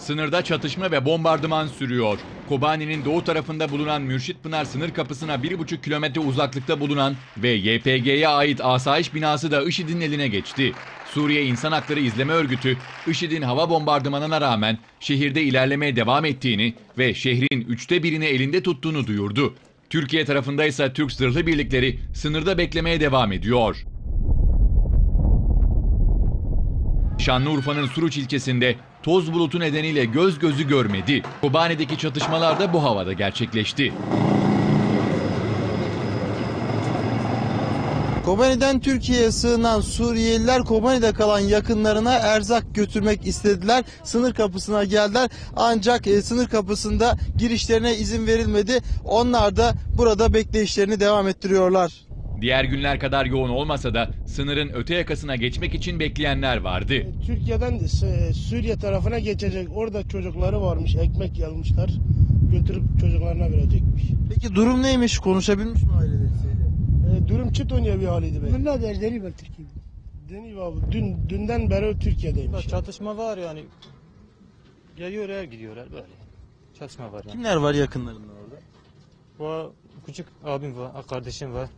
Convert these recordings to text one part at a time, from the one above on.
Sınırda çatışma ve bombardıman sürüyor. Kobani'nin doğu tarafında bulunan Mürşit Pınar sınır kapısına 1,5 kilometre uzaklıkta bulunan ve YPG'ye ait asayiş binası da IŞİD'in eline geçti. Suriye İnsan Hakları İzleme Örgütü, IŞİD'in hava bombardımanına rağmen şehirde ilerlemeye devam ettiğini ve şehrin üçte birini elinde tuttuğunu duyurdu. Türkiye tarafında ise Türk zırhlı birlikleri sınırda beklemeye devam ediyor. Şanlıurfa'nın Suruç ilçesinde toz bulutu nedeniyle göz gözü görmedi. Kobani'deki çatışmalar da bu havada gerçekleşti. Kobani'den Türkiye'ye sığınan Suriyeliler Kobani'de kalan yakınlarına erzak götürmek istediler. Sınır kapısına geldiler ancak e, sınır kapısında girişlerine izin verilmedi. Onlar da burada bekleyişlerini devam ettiriyorlar. Diğer günler kadar yoğun olmasa da sınırın öte yakasına geçmek için bekleyenler vardı. Türkiye'den S- Suriye tarafına geçecek. Orada çocukları varmış. Ekmek yalmışlar. Götürüp çocuklarına verecekmiş. Peki durum neymiş? Konuşabilmiş mi ailesiyle? E, durum çıt oynuyor bir haliydi be. Ne dersleri var Türkiye'de? Deniz abi dün, dünden beri Türkiye'deymiş. Çatışma var yani. Geliyorlar gidiyorlar böyle. Çatışma var yani. Kimler var yakınlarında orada? Bu küçük abim var, kardeşim var.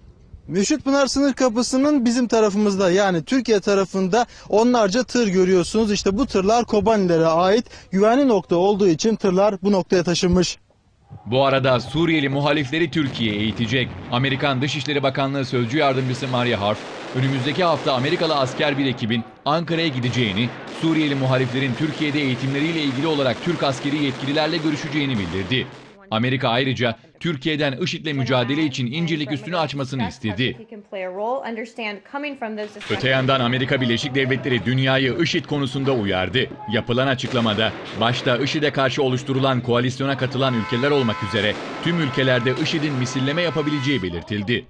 Mürşit Pınar sınır kapısının bizim tarafımızda yani Türkiye tarafında onlarca tır görüyorsunuz. İşte bu tırlar Kobanilere ait güvenli nokta olduğu için tırlar bu noktaya taşınmış. Bu arada Suriyeli muhalifleri Türkiye'ye eğitecek. Amerikan Dışişleri Bakanlığı Sözcü Yardımcısı Maria Harf, önümüzdeki hafta Amerikalı asker bir ekibin Ankara'ya gideceğini, Suriyeli muhaliflerin Türkiye'de eğitimleriyle ilgili olarak Türk askeri yetkililerle görüşeceğini bildirdi. Amerika ayrıca Türkiye'den IŞİD'le mücadele için İncirlik üstünü açmasını istedi. Öte yandan Amerika Birleşik Devletleri dünyayı IŞİD konusunda uyardı. Yapılan açıklamada başta IŞİD'e karşı oluşturulan koalisyona katılan ülkeler olmak üzere tüm ülkelerde IŞİD'in misilleme yapabileceği belirtildi.